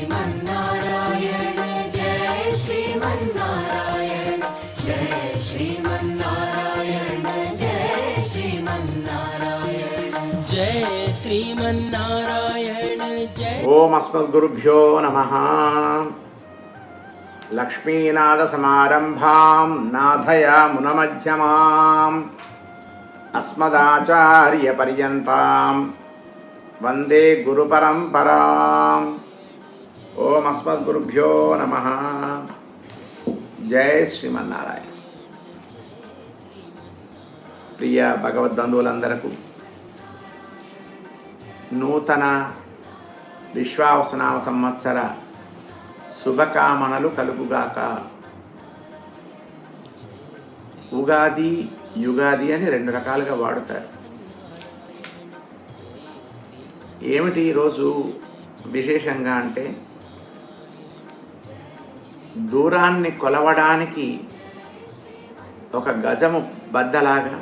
श्रीमन्नारायण जय श्रीमन्नारायण जय श्रीमन्नारायण जय श्रीमन्नारायण जय श्रीमन्नारायण जय ओमस्मद्गुरुभ्यो नमः लक्ष्मीनादसमारम्भां नाथयामुनमध्यमाम् अस्मदाचार्यपर्यन्तां वन्दे गुरुपरम्पराम् ఓం అస్మద్గురుభ్యో నమ. జయ శ్రీమన్నారాయణ. ప్రియ భగవద్బంధువులందరకు నూతన విశ్వావసనామ సంవత్సర శుభకామనలు కలుగుగాక. ఉగాది యుగాది అని రెండు రకాలుగా వాడుతారు. ఏమిటి ఈరోజు విశేషంగా అంటే దూరాన్ని కొలవడానికి ఒక గజము బద్దలాగా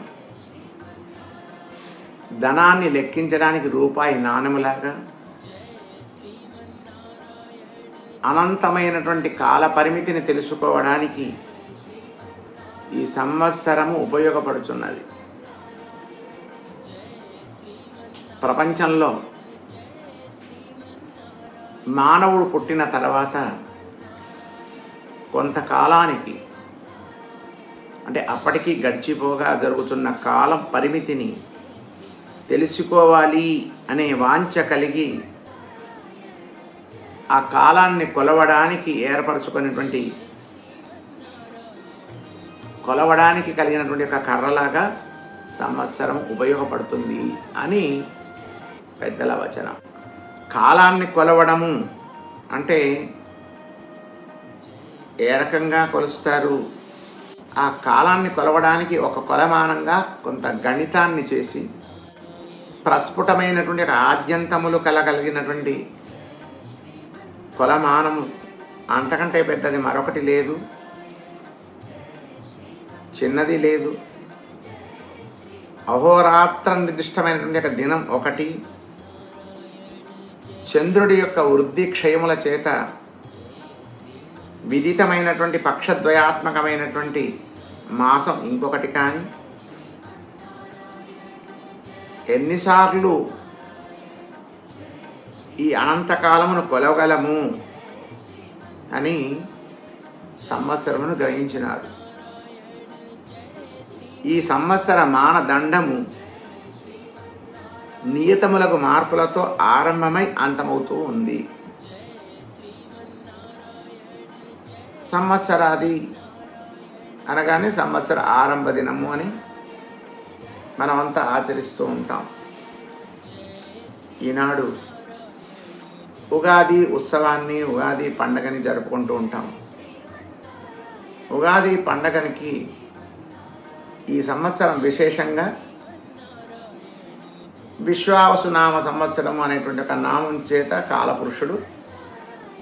ధనాన్ని లెక్కించడానికి రూపాయి నాణెములాగా అనంతమైనటువంటి కాల పరిమితిని తెలుసుకోవడానికి ఈ సంవత్సరము ఉపయోగపడుతున్నది ప్రపంచంలో మానవుడు పుట్టిన తర్వాత కొంతకాలానికి అంటే అప్పటికి గడిచిపోగా జరుగుతున్న కాలం పరిమితిని తెలుసుకోవాలి అనే వాంఛ కలిగి ఆ కాలాన్ని కొలవడానికి ఏర్పరచుకున్నటువంటి కొలవడానికి కలిగినటువంటి ఒక కర్రలాగా సంవత్సరం ఉపయోగపడుతుంది అని పెద్దల వచనం. కాలాన్ని కొలవడము అంటే ఏ రకంగా కొలుస్తారు? ఆ కాలాన్ని కొలవడానికి ఒక కొలమానంగా కొంత గణితాన్ని చేసి ప్రస్ఫుటమైనటువంటి ఒక ఆద్యంతములు కలగలిగినటువంటి కొలమానము అంతకంటే పెద్దది మరొకటి లేదు. చిన్నది లేదు. అహోరాత్ర నిర్దిష్టమైనటువంటి ఒక దినం ఒకటి. చంద్రుడి యొక్క వృద్ధి క్షయముల చేత విదితమైనటువంటి పక్షద్వయాత్మకమైనటువంటి మాసం ఇంకొకటి కానీ. ఎన్నిసార్లు ఈ అనంతకాలమును కొలవగలము అని సంవత్సరమును గ్రహించినారు. ఈ సంవత్సర మానదండము నియతములకు మార్పులతో ఆరంభమై అంతమవుతూ ఉంది. సంవత్సరాది అనగానే సంవత్సర ఆరంభ దినము అని మనమంతా ఆచరిస్తూ ఉంటాం. ఈనాడు ఉగాది ఉత్సవాన్ని ఉగాది పండగని జరుపుకుంటూ ఉంటాం. ఉగాది పండగనికి ఈ సంవత్సరం విశేషంగా విశ్వావసునామ సంవత్సరం అనేటువంటి ఒక నామం చేత కాలపురుషుడు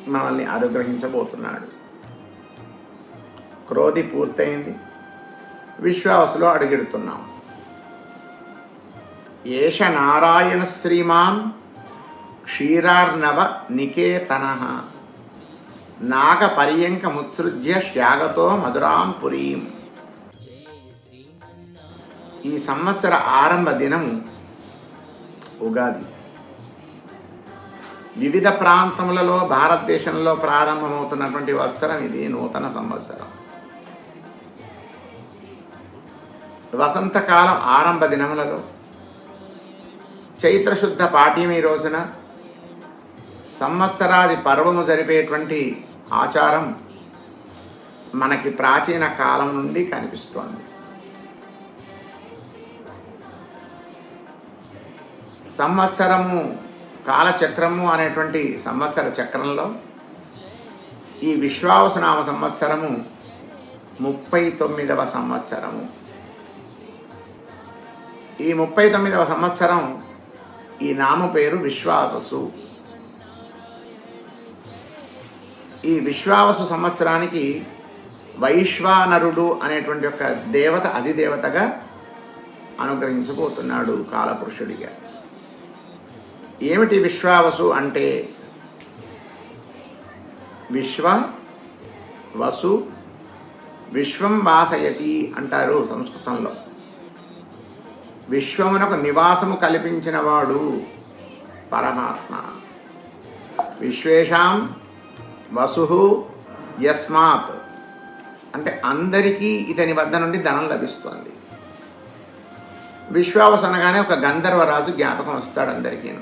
మనల్ని అనుగ్రహించబోతున్నాడు. క్రోధి పూర్తయింది. విశ్వాసులో అడుగెడుతున్నాం. ఏష నారాయణ శ్రీమాన్ క్షీరార్ణవ నికేతన. నాగ పర్యంక ముత్సృజ్య శ్యాగతో మధురాం పురీం. ఈ సంవత్సర ఆరంభ దినము ఉగాది. వివిధ ప్రాంతములలో భారతదేశంలో ప్రారంభమవుతున్నటువంటి వత్సరం ఇది నూతన సంవత్సరం. వసంతకాలం ఆరంభ దినములలో చైత్రశుద్ధ పాఠ్యమి రోజున సంవత్సరాది పర్వము జరిపేటువంటి ఆచారం మనకి ప్రాచీన కాలం నుండి కనిపిస్తోంది. సంవత్సరము కాలచక్రము అనేటువంటి సంవత్సర చక్రంలో ఈ విశ్వావసనామ సంవత్సరము ముప్పై తొమ్మిదవ సంవత్సరము. ఈ ముప్పై తొమ్మిదవ సంవత్సరం ఈ నామ పేరు విశ్వావసు. ఈ విశ్వావసు సంవత్సరానికి వైశ్వానరుడు అనేటువంటి ఒక దేవత అధిదేవతగా అనుగ్రహించబోతున్నాడు కాలపురుషుడిగా. ఏమిటి విశ్వావసు అంటే? విశ్వ వసు విశ్వం వాసయతి అంటారు సంస్కృతంలో. విశ్వమునకు నివాసము కల్పించిన వాడు పరమాత్మ. విశ్వేషాం వసు యస్మాత్. అంటే అందరికీ ఇతని వద్ద నుండి ధనం లభిస్తుంది. విశ్వావసనగానే ఒక గంధర్వరాజు జ్ఞాపకం వస్తాడు అందరికీను.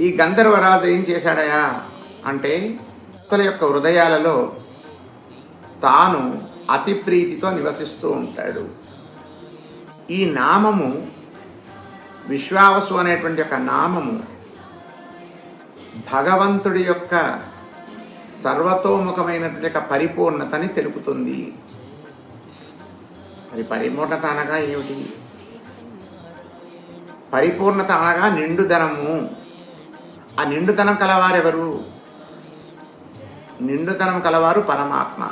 ఈ గంధర్వరాజు ఏం చేశాడయా అంటే భక్తుల యొక్క హృదయాలలో తాను అతి ప్రీతితో నివసిస్తూ ఉంటాడు. ఈ నామము విశ్వావసు అనేటువంటి యొక్క నామము భగవంతుడి యొక్క సర్వతోముఖమైనటువంటి యొక్క పరిపూర్ణతని తెలుపుతుంది. మరి పరిపూర్ణత అనగా ఏమిటి? పరిపూర్ణత అనగా నిండుదనము. ఆ నిండుదనం కలవారెవరు? నిండుతనం కలవారు పరమాత్మ.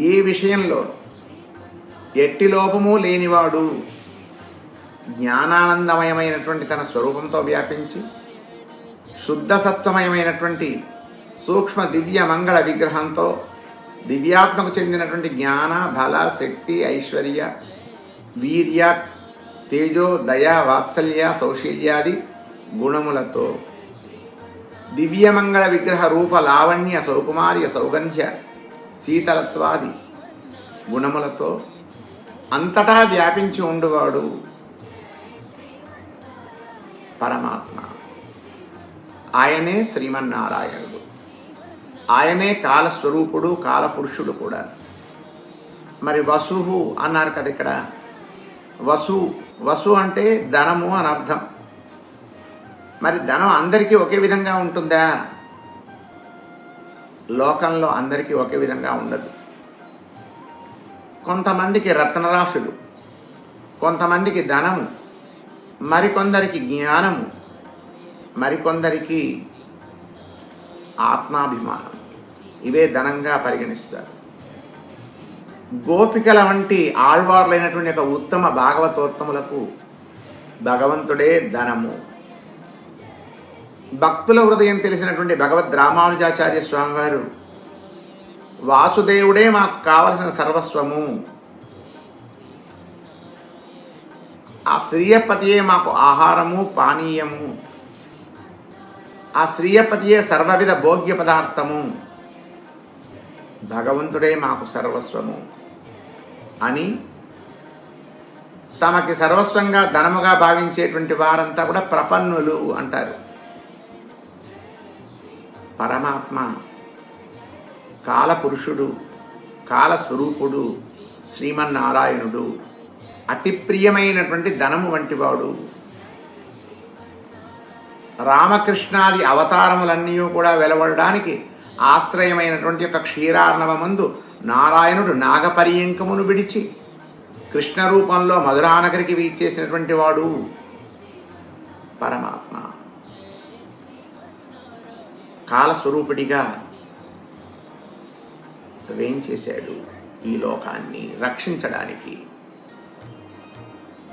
ఏ విషయంలో? ఎట్టి లోపము లేనివాడు జ్ఞానానందమయమైనటువంటి తన స్వరూపంతో వ్యాపించి శుద్ధ సత్వమయమైనటువంటి సూక్ష్మ దివ్య మంగళ విగ్రహంతో దివ్యాత్మకు చెందినటువంటి జ్ఞాన బల శక్తి ఐశ్వర్య వీర్య తేజో దయ వాత్సల్య సౌశీల్యాది గుణములతో దివ్యమంగళ విగ్రహ రూప లావణ్య సౌకుమార్య సౌగంధ్య శీతలత్వాది గుణములతో అంతటా వ్యాపించి ఉండువాడు పరమాత్మ. ఆయనే శ్రీమన్నారాయణుడు. ఆయనే కాలస్వరూపుడు కాలపురుషుడు కూడా. మరి వసుహు అన్నారు కదా ఇక్కడ. వసు వసు అంటే ధనము అని అర్థం. మరి ధనం అందరికీ ఒకే విధంగా ఉంటుందా? లోకంలో అందరికీ ఒకే విధంగా ఉండదు. కొంతమందికి రత్నరాశులు కొంతమందికి ధనము మరికొందరికి జ్ఞానము మరికొందరికి ఆత్మాభిమానం. ఇవే ధనంగా పరిగణిస్తారు. గోపికల వంటి ఆళ్వార్లైనటువంటి ఒక ఉత్తమ భాగవతోత్తములకు భగవంతుడే ధనము. భక్తుల హృదయం తెలిసినటువంటి భగవద్ రామానుజాచార్య స్వామివారు వాసుదేవుడే మాకు కావలసిన సర్వస్వము. ఆ శ్రీయపతియే మాకు ఆహారము పానీయము. ఆ శ్రీయపతియే సర్వవిధ భోగ్య పదార్థము. భగవంతుడే మాకు సర్వస్వము అని తమకి సర్వస్వంగా ధనముగా భావించేటువంటి వారంతా కూడా ప్రపన్నులు అంటారు. పరమాత్మ కాలపురుషుడు కాలస్వరూపుడు శ్రీమన్నారాయణుడు అతి ప్రియమైనటువంటి ధనము వంటివాడు. రామకృష్ణాది అవతారములన్నీ కూడా వెలవడడానికి ఆశ్రయమైనటువంటి యొక్క క్షీరార్ణవమందు నారాయణుడు నాగపర్యంకమును విడిచి కృష్ణ రూపంలో మధురానగరికి వీచేసినటువంటి వాడు పరమాత్మ. కాలస్వరూపుడిగా వేంచేశాడు ఈ లోకాన్ని రక్షించడానికి.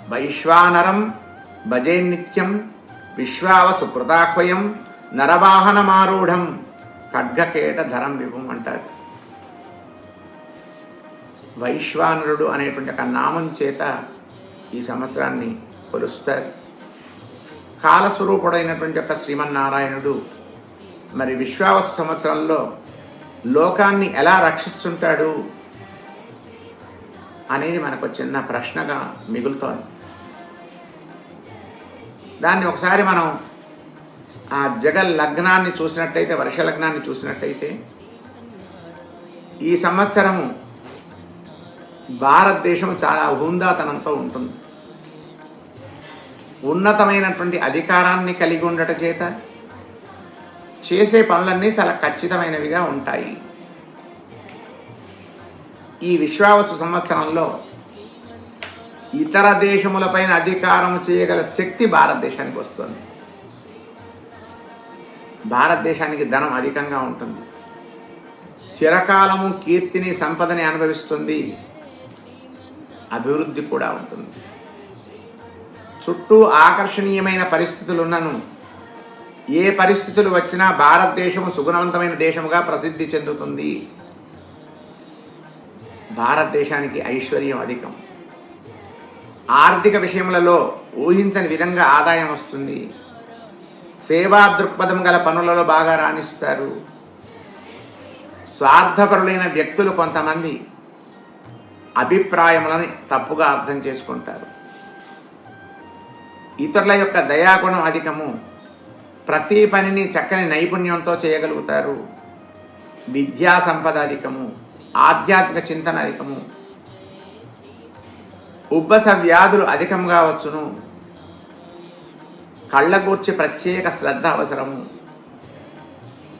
వైశ్వానరం భజే నిత్యం విశ్వావసు నరవాహనమారూఢం ఖడ్గకేట ధరం విభం అంటారు. వైశ్వానరుడు అనేటువంటి ఒక నామం చేత ఈ సంవత్సరాన్ని కొలుస్తారు. కాలస్వరూపుడైనటువంటి ఒక శ్రీమన్నారాయణుడు మరి విశ్వావస సంవత్సరంలో లోకాన్ని ఎలా రక్షిస్తుంటాడు అనేది మనకు చిన్న ప్రశ్నగా మిగులుతోంది. దాన్ని ఒకసారి మనం ఆ జగల్ లగ్నాన్ని చూసినట్టయితే వర్ష లగ్నాన్ని చూసినట్టయితే ఈ సంవత్సరము భారతదేశం చాలా హుందాతనంతో ఉంటుంది. ఉన్నతమైనటువంటి అధికారాన్ని కలిగి ఉండట చేత చేసే పనులన్నీ చాలా ఖచ్చితమైనవిగా ఉంటాయి. ఈ విశ్వావసు సంవత్సరంలో ఇతర దేశములపైన అధికారం చేయగల శక్తి భారతదేశానికి వస్తుంది. భారతదేశానికి ధనం అధికంగా ఉంటుంది. చిరకాలము కీర్తిని సంపదని అనుభవిస్తుంది. అభివృద్ధి కూడా ఉంటుంది. చుట్టూ ఆకర్షణీయమైన పరిస్థితులు ఉన్నను ఏ పరిస్థితులు వచ్చినా భారతదేశము సుగుణవంతమైన దేశముగా ప్రసిద్ధి చెందుతుంది. భారతదేశానికి ఐశ్వర్యం అధికం. ఆర్థిక విషయములలో ఊహించని విధంగా ఆదాయం వస్తుంది. సేవా దృక్పథం గల పనులలో బాగా రాణిస్తారు. స్వార్థపరులైన వ్యక్తులు కొంతమంది అభిప్రాయములను తప్పుగా అర్థం చేసుకుంటారు. ఇతరుల యొక్క దయాగుణం అధికము. ప్రతి పనిని చక్కని నైపుణ్యంతో చేయగలుగుతారు. విద్యా సంపద అధికము ఆధ్యాత్మిక చింతన అధికము ఉబ్బస వ్యాధులు అధికంగా వచ్చును కళ్ళ గూర్చి ప్రత్యేక శ్రద్ధ అవసరము.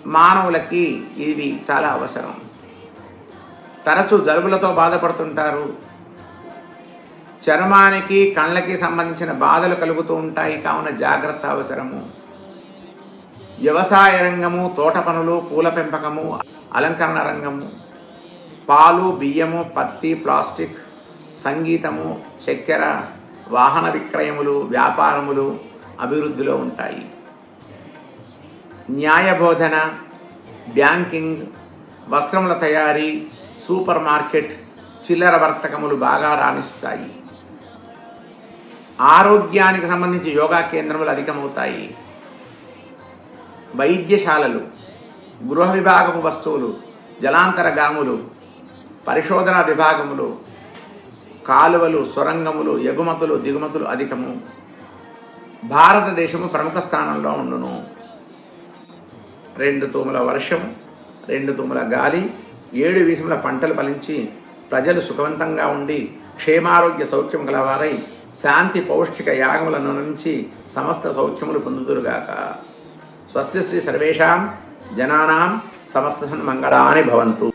మానవులకి ఇవి చాలా అవసరం. తరచు జలుబులతో బాధపడుతుంటారు. చర్మానికి కళ్ళకి సంబంధించిన బాధలు కలుగుతూ ఉంటాయి. కావున జాగ్రత్త అవసరము. వ్యవసాయ రంగము తోట పనులు పూల పెంపకము అలంకరణ రంగము పాలు బియ్యము పత్తి ప్లాస్టిక్ సంగీతము చక్కెర వాహన విక్రయములు వ్యాపారములు అభివృద్ధిలో ఉంటాయి. న్యాయబోధన బ్యాంకింగ్ వస్త్రముల తయారీ సూపర్ మార్కెట్ చిల్లర వర్తకములు బాగా రాణిస్తాయి. ఆరోగ్యానికి సంబంధించి యోగా కేంద్రములు అధికమవుతాయి. వైద్యశాలలు గృహ విభాగము వస్తువులు జలాంతరగాములు పరిశోధన విభాగములు కాలువలు సొరంగములు ఎగుమతులు దిగుమతులు అధికము భారతదేశము ప్రముఖ స్థానంలో ఉండును. రెండు తూముల వర్షం రెండు తూముల గాలి ఏడు వీసముల పంటలు ఫలించి ప్రజలు సుఖవంతంగా ఉండి క్షేమారోగ్య సౌఖ్యం గలవారై శాంతి పౌష్టిక యాగములను నుంచి సమస్త సౌఖ్యములు పొందుదురుగాక. స్వస్తి శ్రీ సర్వేషాం జనానాం సమస్త సన్మంగళాని భవంతు